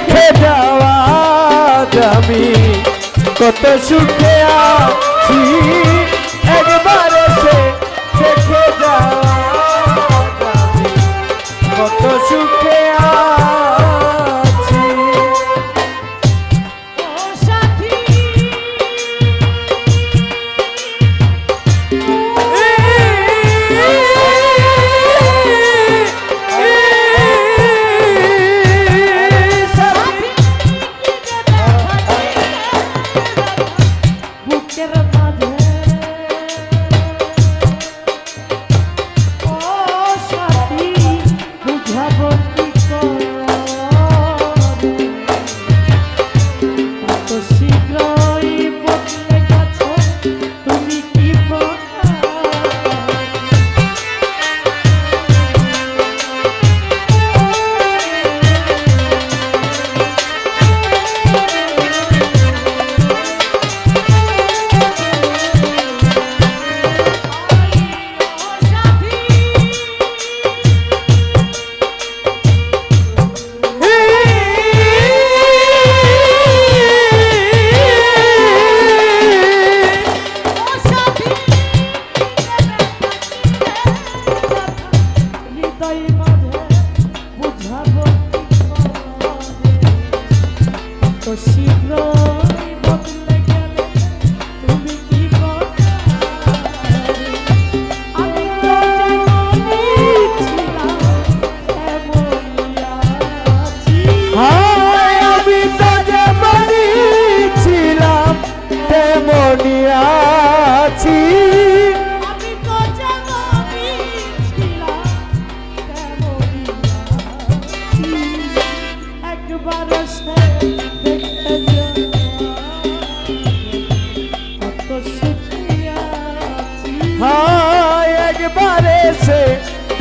রেখে যাওয়া আমি। কত সুখে আছি।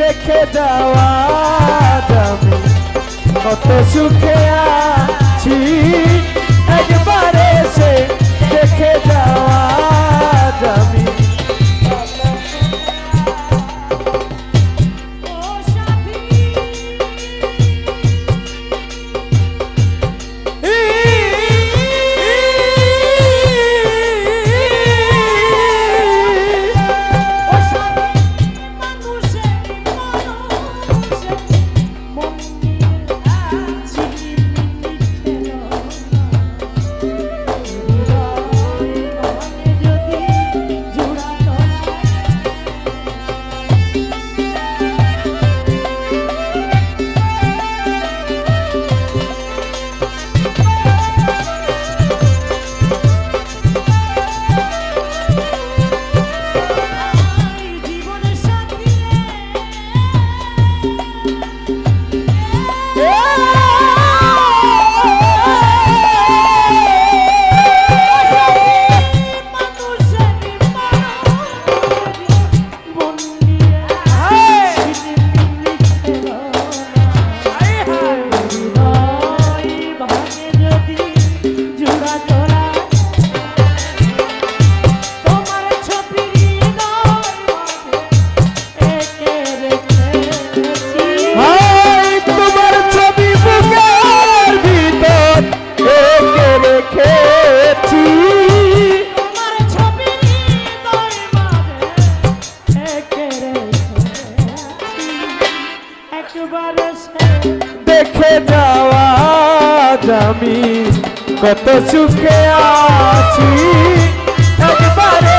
রেখে যাওয়া যাবে কত সুখে আছি। একবার দেখে যাওয়া আমি কত সুখে আছি। একবারে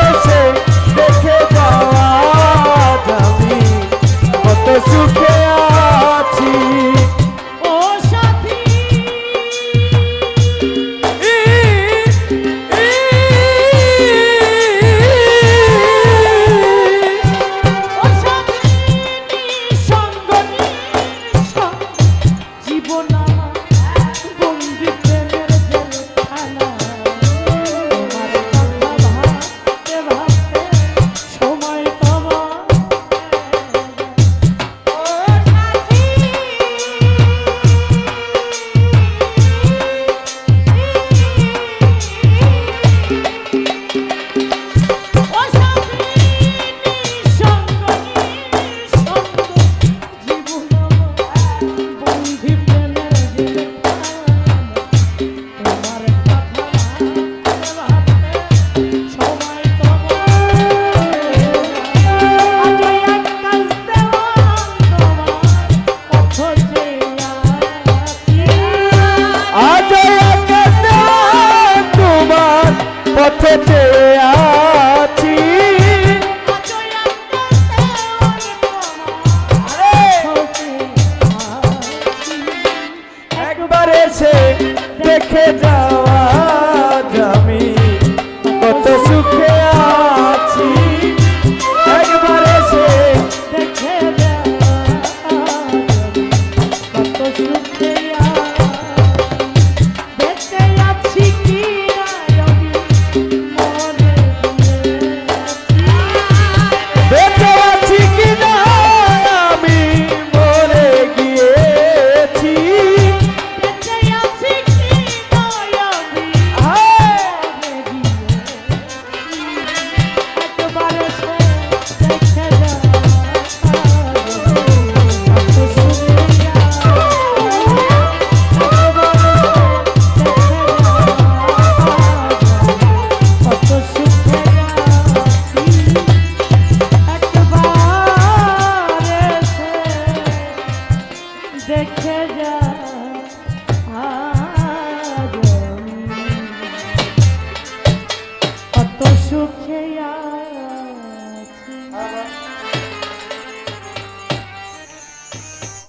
Pedro.